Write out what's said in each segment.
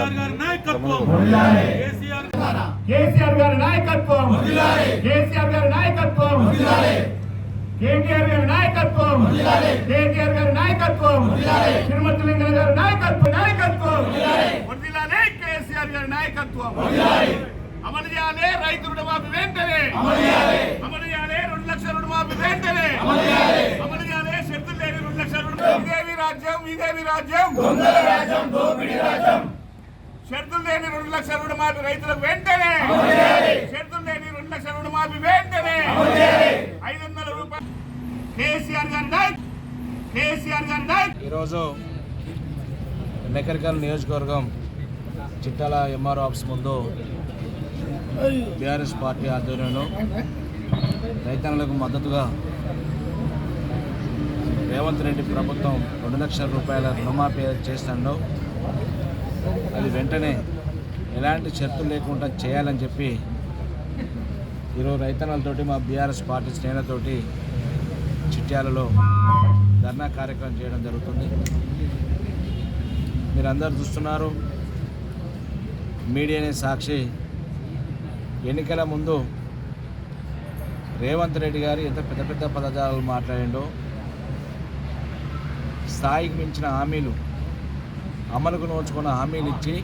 కేసీఆర్ గారి నాయకత్వం కేసీఆర్ కేసీఆర్ గారి నాయకత్వం కేసీఆర్ గారి నాయకత్వం కేటీఆర్ గారి నాయకత్వం కేటీఆర్ గారి నాయకత్వం తిరుమతి లింగం గారి నాయకత్వం నాయకత్వం వర్ధిల్లాలే కేసీఆర్ గారి నాయకత్వం అమలు చేయాలి రైతు రుణమాఫీ వెంటనే అమలు చేయాలి రెండు లక్షల రుణమాఫీ వెంటనే అమలు చేయాలి షరతులు లేని రెండు లక్షల రుణమాఫీ ఇదేమి రాజ్యం ఇదేమి రాజ్యం షరతులు లేని రెండు లక్షల రుణమాఫీ రైతులకు వెంటనే! షరతులు లేని రెండు లక్షల రుణమాఫీ వెంటనే! ఐదు వందల రూపాయలు! కేసీఆర్ గారి కేసీఆర్ గారి ఈరోజు నెకరికల్ నియోజకవర్గం చిట్టాల ఎంఆర్ ఆఫీస్ ముందు బీఆర్ఎస్ పార్టీ ఆధ్వర్యంలో రైతాంగులకు మద్దతుగా రేవంత్ రెడ్డి ప్రభుత్వం రెండు లక్షల రూపాయల రుణమాఫీ చేస్తాడు అది వెంటనే ఎలాంటి షరతులు లేకుండా చేయాలని చెప్పి ఈరోజు రైతన్నలతోటి మా బీఆర్ఎస్ పార్టీ శ్రేణులతోటి చిట్యాలలో ధర్నా కార్యక్రమం చేయడం జరుగుతుంది. మీరందరూ చూస్తున్నారు. మీడియానే సాక్షి. ఎన్నికల ముందు రేవంత్ రెడ్డి గారు ఎంత పెద్ద పెద్ద పదజాలు మాట్లాడిండో స్థాయికి మించిన హామీలు అమలుకు నోచుకున్న హామీలు ఇచ్చి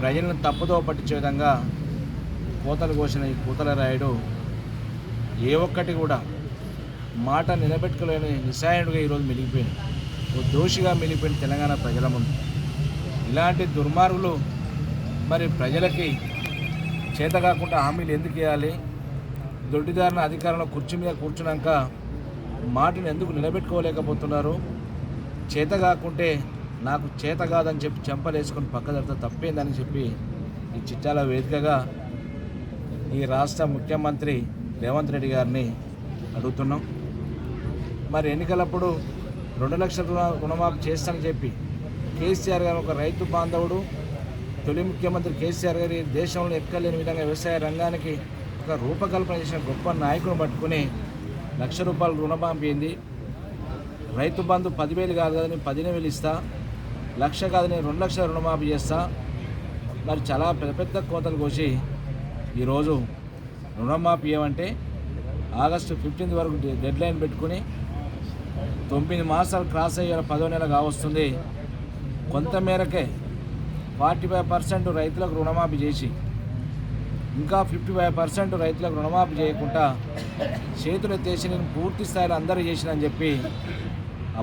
ప్రజలను తప్పుదో పట్టించే విధంగా కోతలు కోసిన ఈ కూతల రాయుడు ఏ ఒక్కటి కూడా మాట నిలబెట్టుకోలేని నిస్సాయుడిగా ఈరోజు మిగిలిపోయింది. ఓ దోషిగా మిగిలిపోయిన తెలంగాణ ప్రజల ముందు. ఇలాంటి దుర్మార్గులు మరి ప్రజలకి చేత కాకుండా హామీలు ఎందుకు ఇవ్వాలి? దొడ్డిదారిన అధికారంలో కుర్చీ మీద కూర్చున్నాక మాటను ఎందుకు నిలబెట్టుకోలేకపోతున్నారు? చేత కాకుంటే నాకు చేత కాదని చెప్పి చెంపలేసుకొని పక్కదడితే తప్పేందని చెప్పి ఈ చిట్టాల వేదికగా ఈ రాష్ట్ర ముఖ్యమంత్రి రేవంత్ రెడ్డి గారిని అడుగుతున్నాం. మరి ఎన్నికలప్పుడు రెండు లక్షల రుణ రుణమాఫీ చేస్తానని చెప్పి కేసీఆర్ గారు ఒక రైతు బాంధవుడు తొలి ముఖ్యమంత్రి కేసీఆర్ గారి దేశంలో ఎక్కలేని విధంగా వ్యవసాయ రంగానికి ఒక రూపకల్పన చేసిన గొప్ప నాయకుడు పట్టుకుని లక్ష రూపాయలు రుణమాఫీ అయింది. రైతు బంధు పదివేలు కాదు కదని పదిహేను వేలు ఇస్తా. లక్ష కాదని రెండు లక్షల రుణమాఫీ చేస్తా. మరి చాలా పెద్ద పెద్ద కోతలు కోసి ఈరోజు రుణమాఫీ ఏమంటే ఆగస్టు ఫిఫ్టీన్త్ వరకు డెడ్ లైన్ పెట్టుకుని తొమ్మిది మాసాలు క్రాస్ అయ్యేలా పదో నెల కావస్తుంది. కొంత మేరకే ఫార్టీ ఫైవ్ పర్సెంట్ రైతులకు రుణమాఫీ చేసి ఇంకా ఫిఫ్టీ ఫైవ్ పర్సెంట్ రైతులకు రుణమాఫీ చేయకుండా చేతులు ఎత్తేసి నేను పూర్తి స్థాయిలో అందరూ చేసినని చెప్పి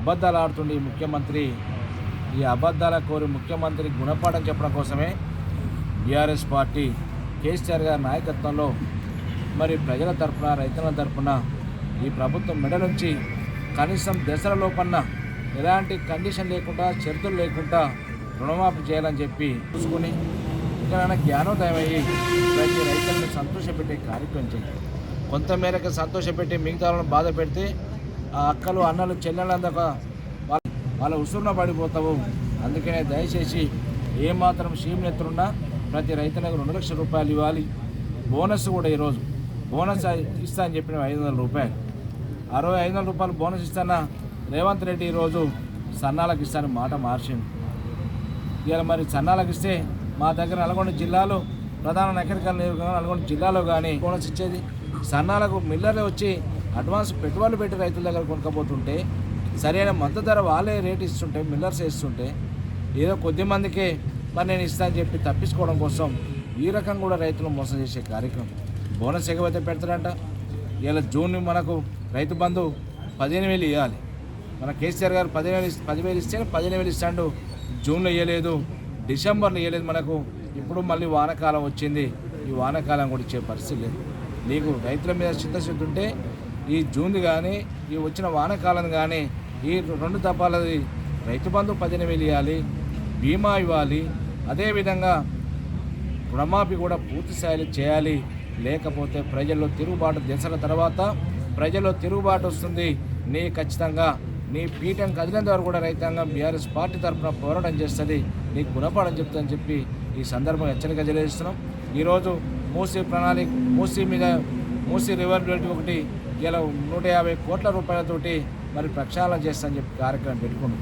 అబద్ధాలు ఆడుతుండే ఈ ముఖ్యమంత్రి ఈ అబద్ధాల కోరి ముఖ్యమంత్రి గుణపాఠం చెప్పడం కోసమే బీఆర్ఎస్ పార్టీ కేసీఆర్ గారి నాయకత్వంలో మరి ప్రజల తరఫున రైతుల తరపున ఈ ప్రభుత్వం మెడ నుంచి కనీసం దసరా లోపన్న ఎలాంటి కండిషన్ లేకుండా షరతులు లేకుండా రుణమాఫీ చేయాలని చెప్పి చూసుకుని ఇక్కడ జ్ఞానోదయం అయ్యి ప్రతి రైతులను సంతోషపెట్టే కార్యక్రమం చేయాలి. కొంతమేరకు సంతోషపెట్టి మిగతా వాళ్ళని బాధ పెడితే ఆ అక్కలు అన్నలు చెల్లెళ్ళందాక వాళ్ళ ఉసురున పడిపోతావు. అందుకనే దయచేసి ఏమాత్రం షీమ్నెత్తున్నా ప్రతి రైతులకు రెండు లక్షల రూపాయలు ఇవ్వాలి. బోనస్ కూడా ఈరోజు. బోనస్ ఇస్తా అని చెప్పిన ఐదు వందల రూపాయలు. అరవై ఐదు వందల రూపాయలు బోనస్ ఇస్తానా రేవంత్ రెడ్డి ఈరోజు సన్నాలకు ఇస్తాను మాట మార్చింది ఇవాళ మరి సన్నాలకు ఇస్తే మా దగ్గర నల్గొండ జిల్లాలో ప్రధాన నగరికల నియోజకవర్గం నల్గొండ జిల్లాలో కానీ బోనస్ ఇచ్చేది. సన్నాలకు మిల్లర్లు వచ్చి అడ్వాన్స్ పెట్టుబడులు పెట్టి రైతుల దగ్గర కొనుక్కపోతుంటే సరైన మద్దతు ధర వాళ్ళే రేట్ ఇస్తుంటే మిల్లర్స్ ఇస్తుంటే ఏదో కొద్ది మందికే మరి నేను ఇస్తానని చెప్పి తప్పించుకోవడం కోసం ఈ రకం కూడా రైతులు మోసం చేసే కార్యక్రమం. బోనస్ ఎగవైతే పెడతారంట. ఇలా జూన్ మనకు రైతు బంధు పదిహేను వేలు ఇవ్వాలి. మన కేసీఆర్ గారు పదిహేను వేలు పదివేలు ఇస్తే పదిహేను వేలు ఇస్తాడు. జూన్లో ఇవ్వలేదు. డిసెంబర్లో ఇవ్వలేదు మనకు. ఇప్పుడు మళ్ళీ వానకాలం వచ్చింది. ఈ వానకాలం కూడా ఇచ్చే పరిస్థితి లేదు. నీకు రైతుల మీద చిత్తశుద్ధి ఉంటే ఈ జూన్ కానీ ఈ వచ్చిన వానకాలం కానీ ఈ రెండు దఫాలది రైతు బంధు పద్దెనిమిది వేలు ఇవ్వాలి బీమా ఇవ్వాలి. అదేవిధంగా రుణమాఫీ కూడా పూర్తి స్థాయిలో చేయాలి. లేకపోతే ప్రజల్లో తిరుగుబాటు దశల తర్వాత ప్రజల్లో తిరుగుబాటు వస్తుంది. నీ ఖచ్చితంగా నీ పీఠం కదిలేంత వరకు కూడా రైతాంగం బీఆర్ఎస్ పార్టీ తరఫున పోరాటం చేస్తుంది. నీకు గుణపాఠం చెప్తుందని చెప్పి ఈ సందర్భంగా హెచ్చరిక తెలియజేస్తున్నాం. ఈరోజు మూసీ ప్రణాళిక మూసీ మీద మూసీ రివర్ ఒకటి ఇలా నూట యాభై కోట్ల రూపాయలతోటి మరి ప్రక్షాళన చేస్తానని చెప్పి కార్యక్రమం పెట్టుకున్నాం.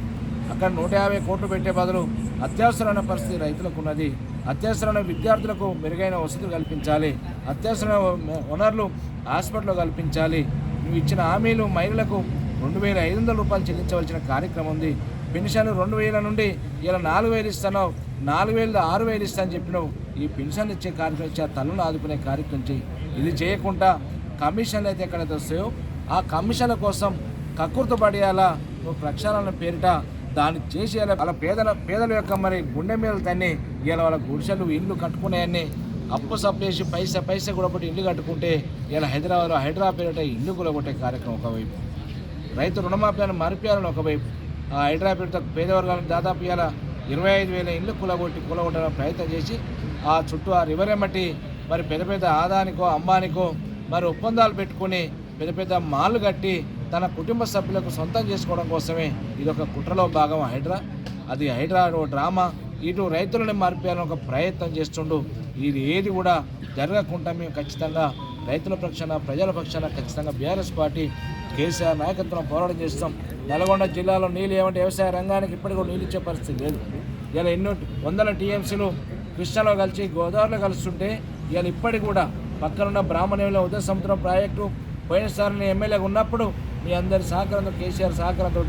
అక్కడ నూట యాభై కోట్లు పెట్టే బదులు అత్యవసరమైన పరిస్థితి రైతులకు ఉన్నది. అత్యవసరమైన విద్యార్థులకు మెరుగైన వసతులు కల్పించాలి. అత్యవసరమైన వనరులు హాస్పిటల్లో కల్పించాలి. నువ్వు ఇచ్చిన హామీలు మహిళలకు రెండు వేల ఐదు వందల రూపాయలు చెల్లించవలసిన కార్యక్రమం ఉంది. పెన్షన్ రెండు వేల నుండి ఇలా నాలుగు వేలు ఇస్తాను నాలుగు వేలు ఆరు వేలు ఇస్తాను చెప్పినావు. ఈ పెన్షన్ ఇచ్చే కార్యక్రమం ఇచ్చే తల్లును ఆదుకునే కార్యక్రమం చేయి. ఇది చేయకుండా కమిషన్లు అయితే ఎక్కడైతే వస్తాయో ఆ కమిషన్ల కోసం కక్కుర్తి పడేయాలా? ఓ ప్రక్షాళన పేరిట దాన్ని చేసేలా వాళ్ళ పేదల పేదల యొక్క మరి గుండె మీద తన్ని ఇలా వాళ్ళ గుడిసెలు ఇల్లు కట్టుకునేయన్ని. అప్పు సప్పేసి పైసా పైసా కూడా ఒకటి ఇల్లు కట్టుకుంటే ఇలా హైదరాబాద్లో హైదరాబాద్ పేరిట ఇల్లు కూడా కార్యక్రమం ఒకవైపు. రైతు రుణమాఫీలను మరిపేయాలని ఒకవైపు. ఆ హైదరాబాద్తో పేదవర్గాలను దాదాపు ఇలా ఇరవై ఐదు వేల ఇల్లు కూలగొట్టి కూలగొట్టడం ప్రయత్నం చేసి ఆ చుట్టూ ఆ రివర్ ఎమ్మటి మరి పెద్ద పెద్ద ఆదానికో అంబానికో మరి ఒప్పందాలు పెట్టుకొని పెద్ద పెద్ద మాళ్ళు కట్టి తన కుటుంబ సభ్యులకు సొంతం చేసుకోవడం కోసమే ఇది ఒక కుట్రలో భాగం హైడ్రా. అది హైడ్రా ఓ డ్రామా. ఇటు రైతులను మార్పేయాలని ఒక ప్రయత్నం చేస్తుండు. ఇది ఏది కూడా జరగకుండా మేము ఖచ్చితంగా రైతుల పక్షాన ప్రజల పక్షాన ఖచ్చితంగా బీఆర్ఎస్ పార్టీ కేసీఆర్ నాయకత్వం పోరాటం చేస్తాం. నల్గొండ జిల్లాలో నీళ్ళు ఏమంటే వ్యవసాయ రంగానికి ఇప్పటికీ కూడా నీళ్ళు ఇచ్చే పరిస్థితి లేదు. ఇలా ఎన్నో వందల టీఎంసీలు కృష్ణలో కలిసి గోదావరిలో కలుస్తుంటే ఇవాళ ఇప్పటికి కూడా పక్కనున్న బ్రాహ్మణ్యంలో ఉదయ సముద్రం ప్రాజెక్టు పోయినసారి నేను ఎమ్మెల్యేగా ఉన్నప్పుడు మీ అందరి సహకారంతో కేసీఆర్ సహకారంతో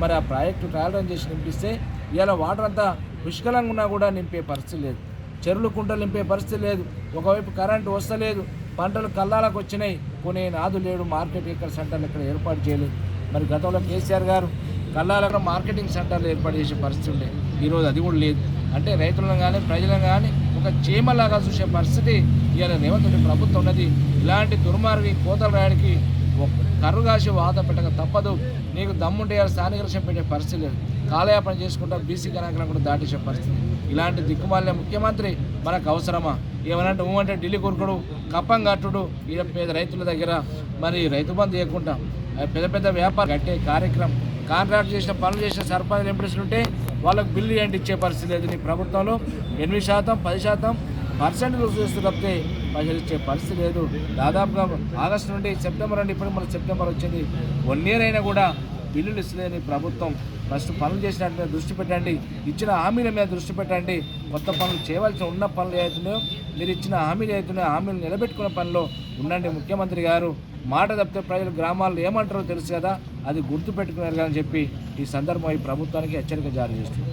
మరి ఆ ప్రాజెక్టు ప్రారంభం చేసి నింపిస్తే ఇలా వాటర్ అంతా పుష్కలంగా ఉన్నా కూడా నింపే పరిస్థితి లేదు. చెరువులు కుంటలు నింపే పరిస్థితి లేదు. ఒకవైపు కరెంటు వస్తలేదు. పంటలు కల్లాలకు వచ్చినాయి. కొనే నాదు లేడు. మార్కెట్ ఇక్కడ సెంటర్లు ఇక్కడ ఏర్పాటు చేయలేదు. మరి గతంలో కేసీఆర్ గారు కల్లాలకు మార్కెటింగ్ సెంటర్లు ఏర్పాటు చేసే పరిస్థితి ఉండే. ఈరోజు అది కూడా లేదు. అంటే రైతులను కానీ ప్రజలను కానీ ఒక చీమలాగా చూసే పరిస్థితి ఇవాళ రేవంత్ ప్రభుత్వం ఉన్నది. ఇలాంటి దుర్మార్గి కోతలు రాయడానికి కర్రుగాసి వాత పెట్టక తప్పదు. నీకు దమ్ముంటే ఇవాళ స్థానిక రక్షణ పెట్టే పరిస్థితి లేదు. కాలయాపన చేసుకుంటా బీసీ గణాంకనం కూడా దాటేసే పరిస్థితి. ఇలాంటి దిక్కుమాలిన ముఖ్యమంత్రి మనకు అవసరమా? ఏమనంటే ఊమంటే ఢిల్లీ కొరుకుడు కప్పం కట్టుడు ఈ పేద రైతుల దగ్గర మరి రైతు బంధు ఇవ్వకుండా పెద్ద పెద్ద వ్యాపారం కట్టే కార్యక్రమం. కాంట్రాక్ట్ చేసిన పనులు చేసిన సర్పంచ్ ఎంప్రెస్లు ఉంటే వాళ్ళకు బిల్లు ఏంటి ఇచ్చే పరిస్థితి లేదు నీ ప్రభుత్వంలో. ఎనిమిది శాతం పది శాతం పర్సెంట్ చూస్తూ తప్పితే పైసలు ఇచ్చే పరిస్థితి లేదు. దాదాపుగా ఆగస్టు నుండి సెప్టెంబర్ నుండి ఇప్పుడు మన సెప్టెంబర్ వచ్చింది. వన్ ఇయర్ అయినా కూడా బిల్లులు ఇస్తలేని ప్రభుత్వం. ఫస్ట్ పనులు చేసినట్టు మీద దృష్టి పెట్టండి. ఇచ్చిన హామీల మీద దృష్టి పెట్టండి. కొత్త పనులు చేయవలసిన ఉన్న పనులు ఏవైతున్నాయో మీరు ఇచ్చిన హామీలు ఏవైతున్నాయో హామీలు నిలబెట్టుకున్న పనిలో ఉండండి ముఖ్యమంత్రి గారు. మాట తప్పితే ప్రజలు గ్రామాల్లో ఏమంటారో తెలుసు కదా. అది గుర్తుపెట్టుకున్నారు కానీ అని చెప్పి ఈ సందర్భం ఈ ప్రభుత్వానికి హెచ్చరిక జారీ చేస్తుంది